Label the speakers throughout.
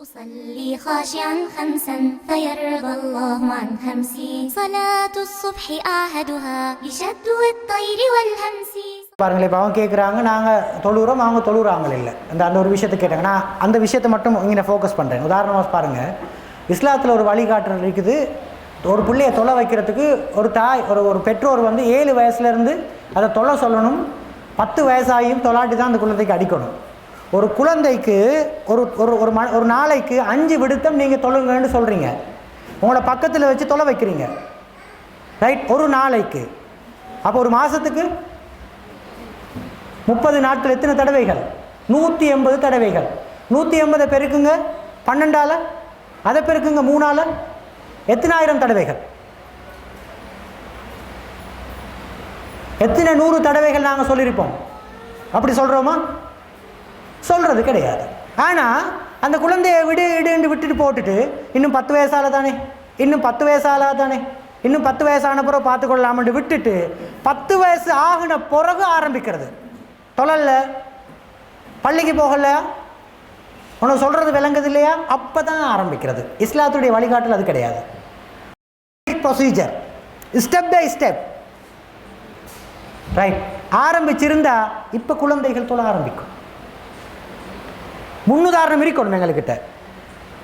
Speaker 1: أصلي خاشعا خمسا فيرضى الله عن خمسي صلاة الصبح أعهدها بشد الطير والهمس
Speaker 2: பாருங்களேன் இப்போ அவங்க கேட்குறாங்க நாங்கள் தொழுகிறோம் அவங்க தொழுகிறாங்க இல்லை அந்த அந்த ஒரு விஷயத்தை கேட்டாங்க நான் அந்த விஷயத்தை மட்டும் இங்கே ஃபோக்கஸ் பண்ணுறேன் உதாரணமாக பாருங்கள் இஸ்லாத்தில் ஒரு வழிகாட்டுதல் இருக்குது ஒரு பிள்ளையை தொலை வைக்கிறதுக்கு ஒரு தாய் ஒரு ஒரு பெற்றோர் வந்து ஏழு வயசுலேருந்து அதை தொலை சொல்லணும் பத்து வயசாகியும் தொலாட்டி தான் அந்த குழந்தைக்கு அடிக்கணும் ஒரு குழந்தைக்கு ஒரு ஒரு ஒரு ம ஒரு நாளைக்கு அஞ்சு விடுத்தம் நீங்கள் தொழுங்கன்னு சொல்கிறீங்க உங்களை பக்கத்தில் வச்சு தொலை வைக்கிறீங்க. ரைட்? ஒரு நாளைக்கு. அப்போ ஒரு மாதத்துக்கு முப்பது நாட்கள் எத்தனை தடவைகள்? நூற்றி எண்பது தடவைகள். நூற்றி எண்பதை பெருக்குங்க பன்னெண்டால் அதை பெருக்குங்க மூணால் எத்தனாயிரம் தடவைகள்? எத்தனை நூறு தடவைகள் நாங்கள் சொல்லியிருப்போம். அப்படி சொல்கிறோமா சொல்கிறது கிடையாது. ஆனால் அந்த குழந்தைய விடு இடுன்னு விட்டுட்டு போட்டுட்டு இன்னும் பத்து வயசால தானே? இன்னும் பத்து வயசால தானே? இன்னும் பத்து வயசான பிறகு பார்த்துக்கொள்ளலாம்னு விட்டுட்டு பத்து வயசு ஆகின பிறகு ஆரம்பிக்கிறது. தொழல்ல? பள்ளிக்கு போகல? உனக்கு சொல்கிறது விளங்குது இல்லையா? அப்போ தான் ஆரம்பிக்கிறது. இஸ்லாத்துடைய வழிகாட்டல் அது கிடையாது. Procedure step by step right ஆரம்பிச்சிருந்தா இப்போ குழந்தைகள் தொழ ஆரம்பிக்கும். முன்னுதாரணம் இருக்கணும் எங்கள்கிட்ட.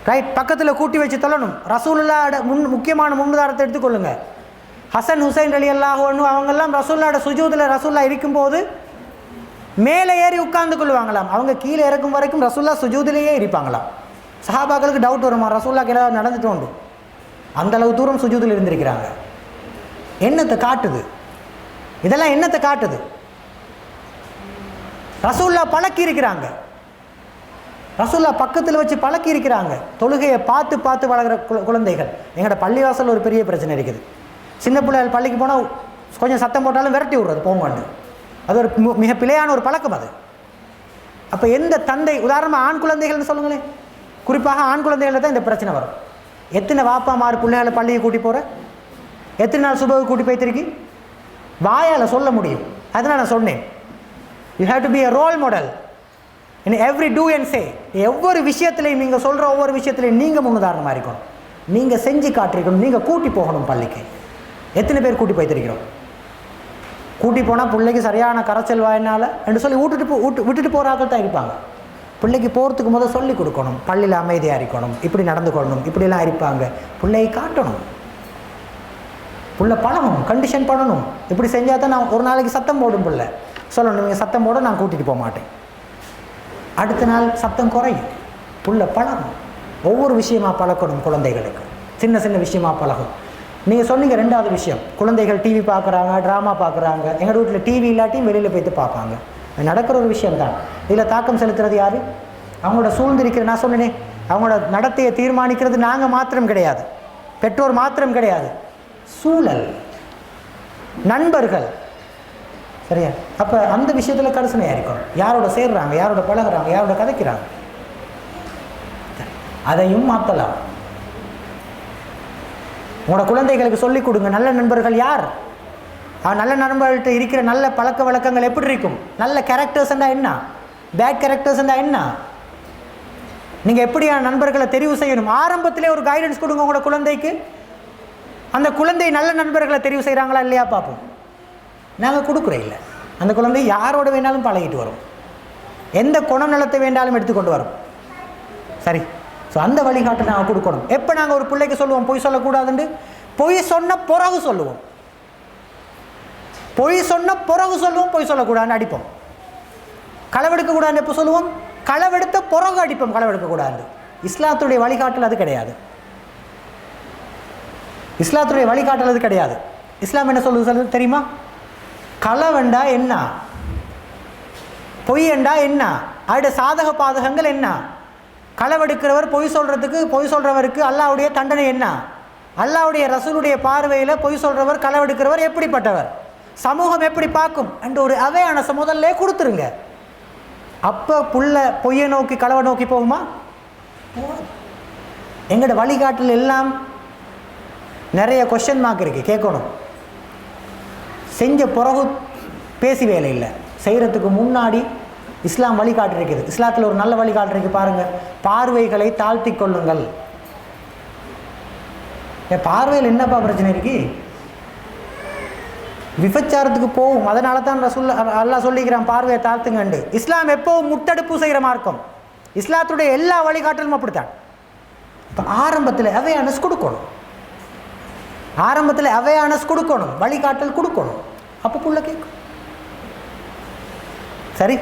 Speaker 2: ரைட் பக்கத்தில் கூட்டி வச்சு தள்ளணும் ரசூலுல்லாட முன் முக்கியமான முன்னுதாரணத்தை எடுத்துக்கொள்ளுங்க. ஹசன் ஹுசைன் அலி அல்லாஹ் அவங்கெல்லாம் ரசூல்லாட சுஜூதில் ரசூல்லா இருக்கும்போது மேலே ஏறி உட்கார்ந்து கொள்வாங்களாம். அவங்க கீழே இறக்கும் வரைக்கும் ரசூல்லா சுஜூதிலேயே இருப்பாங்களாம். சஹாபாக்களுக்கு டவுட் வருமா ரசூல்லாக்கு ஏதாவது நடந்துட்டு உண்டு. அந்தளவு தூரம் சுஜூதில் இருந்திருக்கிறாங்க. என்னத்தை காட்டுது? இதெல்லாம் என்னத்தை காட்டுது? ரசூல்லா பழக்கி இருக்கிறாங்க. ரசுல்லா பக்கத்தில் வச்சு பழக்கி இருக்கிறாங்க தொழுகையை பார்த்து பார்த்து வளர்கிற கு- குழந்தைகள். எங்களோட பள்ளிவாசல் ஒரு பெரிய பிரச்சனை இருக்குது. சின்ன பிள்ளைகள் பள்ளிக்கு போனால் கொஞ்சம் சத்தம் போட்டாலும் விரட்டி விடுறது போங்கன்னு அது ஒரு மிக பிழையான ஒரு பழக்கம் அது. அப்போ எந்த தந்தை உதாரணமாக ஆண் குழந்தைகள்னு சொல்லுங்களேன். குறிப்பாக ஆண் குழந்தைகளில் தான் இந்த பிரச்சனை வரும். எத்தனை வாப்பா மாறு பிள்ளைகளை பள்ளியை கூட்டி போகிற எத்தனை நாள் சுபகு கூட்டி போய்த்திருக்கி வாயால் சொல்ல முடியும். அதனால் நான் சொன்னேன். You have to be a role model in every do and say ஒவ்வொரு விஷயத்துலையும் நீங்கள் சொல்கிற ஒவ்வொரு விஷயத்துலையும் நீங்கள் முன்னுதாரணமாக இருக்கணும். நீங்கள் செஞ்சு காட்டிருக்கணும். நீங்கள் கூட்டி போகணும் பள்ளிக்கு. எத்தனை பேர் கூட்டி போய்த்திருக்கிறோம்? கூட்டி போனால் பிள்ளைக்கு சரியான கரைச்சல் வாயினால் என்று சொல்லி விட்டுட்டு போ விட்டு விட்டுட்டு போகிறாக்கள் தான் இருப்பாங்க. பிள்ளைக்கு போகிறதுக்கு முதல் சொல்லி கொடுக்கணும். பள்ளியில் அமைதியாக இருக்கணும். இப்படி நடந்து கொள்ளணும். இப்படிலாம் இருப்பாங்க. பிள்ளையை காட்டணும். புள்ள பழகணும். கண்டிஷன் பண்ணணும். இப்படி செஞ்சால் தான் நான் ஒரு நாளைக்கு சத்தம் போடும் பிள்ளை. சொல்லணும் நீங்கள் சத்தம் போட நான் கூட்டிகிட்டு போக மாட்டேன். அடுத்த நாள் சத்தம் குறையும். புள்ள பழகும். ஒவ்வொரு விஷயமாக பழக்கணும் குழந்தைகளுக்கு. சின்ன சின்ன விஷயமாக பழகும். நீங்கள் சொன்னீங்க ரெண்டாவது விஷயம். குழந்தைகள் டிவி பார்க்குறாங்க ட்ராமா பார்க்குறாங்க. எங்கள் வீட்டில் டிவி இல்லாட்டியும் வெளியில் போய்த்து பார்ப்பாங்க. நடக்கிற ஒரு விஷயம் தான் இதில் தாக்கம் செலுத்துறது யார்? அவங்களோட சூழ்ந்திருக்கிற நான் சொன்னேனே அவங்களோட நடத்தையை தீர்மானிக்கிறது நாங்கள் மாத்திரம் கிடையாது. பெற்றோர் மாத்திரம் கிடையாது. சூழல். நண்பர்கள். சரியா? அப்போ அந்த விஷயத்தில் கரிசனையாக இருக்கணும் யாரோட சேர்றாங்க யாரோட பழகுறாங்க யாரோட கதைக்கிறாங்க? அதையும் மாற்றலாம் உங்களோட குழந்தைகளுக்கு சொல்லிக் கொடுங்க நல்ல நண்பர்கள் யார்? நல்ல நண்பர்கள்ட்ட இருக்கிற நல்ல பழக்க வழக்கங்கள் எப்படி இருக்கும்? நல்ல கேரக்டர்ஸ்ண்டா என்ன? பேட் கேரக்டர்ஸ்ண்டா என்ன? நீங்கள் எப்படியான நண்பர்களை தெரிவு செய்யணும்? ஆரம்பத்திலே ஒரு கைடன்ஸ் கொடுங்க உங்களோட குழந்தைக்கு. அந்த குழந்தை நல்ல நண்பர்களை தெரிவு செய்கிறாங்களா இல்லையா பார்ப்போம் நாங்கள் கொடுக்குறோம் இல்லை. அந்த குழந்தை யாரோட வேணாலும் பழகிட்டு வரும். எந்த குணநலத்தை வேண்டாலும் எடுத்துக்கொண்டு வரும். சரி. ஸோ அந்த வழிகாட்டை நாங்கள் கொடுக்கணும். எப்போ நாங்கள் ஒரு பிள்ளைக்கு சொல்லுவோம் பொய் சொல்லக்கூடாதுண்டு? பொய் சொன்ன பிறகு சொல்லுவோம். பொய் சொன்ன பிறகு சொல்லுவோம் பொய் சொல்லக்கூடாதுன்னு அடிப்போம். களவெடுக்கக்கூடாதுன்னு எப்போ சொல்லுவோம்? களவெடுத்த பிறகு அடிப்போம் களவெடுக்கக்கூடாது இஸ்லாத்துடைய வழிகாட்டல் அது கிடையாது. இஸ்லாத்துடைய வழிகாட்டல் அது கிடையாது. இஸ்லாம் என்ன சொல்லுது சொல்லுது தெரியுமா? களவண்டா என்ன? பொய்யண்டா என்ன? அவருடைய சாதக பாதகங்கள் என்ன? களவெடுக்கிறவர் பொய் சொல்கிறதுக்கு பொய் சொல்கிறவருக்கு அல்லாவுடைய தண்டனை என்ன? அல்லாவுடைய ரசூலுடைய பார்வையில் பொய் சொல்கிறவர் களவெடுக்கிறவர் எப்படிப்பட்டவர்? சமூகம் எப்படி பார்க்கும்? என்ற ஒரு அவேயானஸை முதல்ல கொடுத்துருங்க. அப்போ புள்ள பொய்யை நோக்கி களவை நோக்கி போகுமா? எங்களோட வழிகாட்டல் எல்லாம் நிறைய கொஷின் மார்க் இருக்குது கேட்கணும். செஞ்ச பிறகு பேசி வேலை இல்லை. செய்கிறதுக்கு முன்னாடி இஸ்லாம் வழிகாட்டிருக்குது இஸ்லாத்தில் ஒரு நல்ல வழிகாட்டிருக்கு பாருங்கள் பார்வைகளை தாழ்த்தி கொள்ளுங்கள். என் பார்வையில் என்னப்பா பிரச்சனை இருக்கு? விபச்சாரத்துக்கு போகும். அதனால தான் ரசூல் நல்லா சொல்லிக்கிறான் பார்வையை தாழ்த்துங்கண்டு. இஸ்லாம் எப்போவும் முட்டெடுப்பு செய்கிற மார்க்கம். இஸ்லாத்துடைய எல்லா வழிகாட்டலும் அப்படித்தான். இப்போ ஆரம்பத்தில் அவேர்னஸ் கொடுக்கணும்? ஆரம்பத்தில் அவேர்னஸ் கொடுக்கணும் வழிகாட்டல் கொடுக்கணும். அப்போ புள்ள கேட்கும் சரி?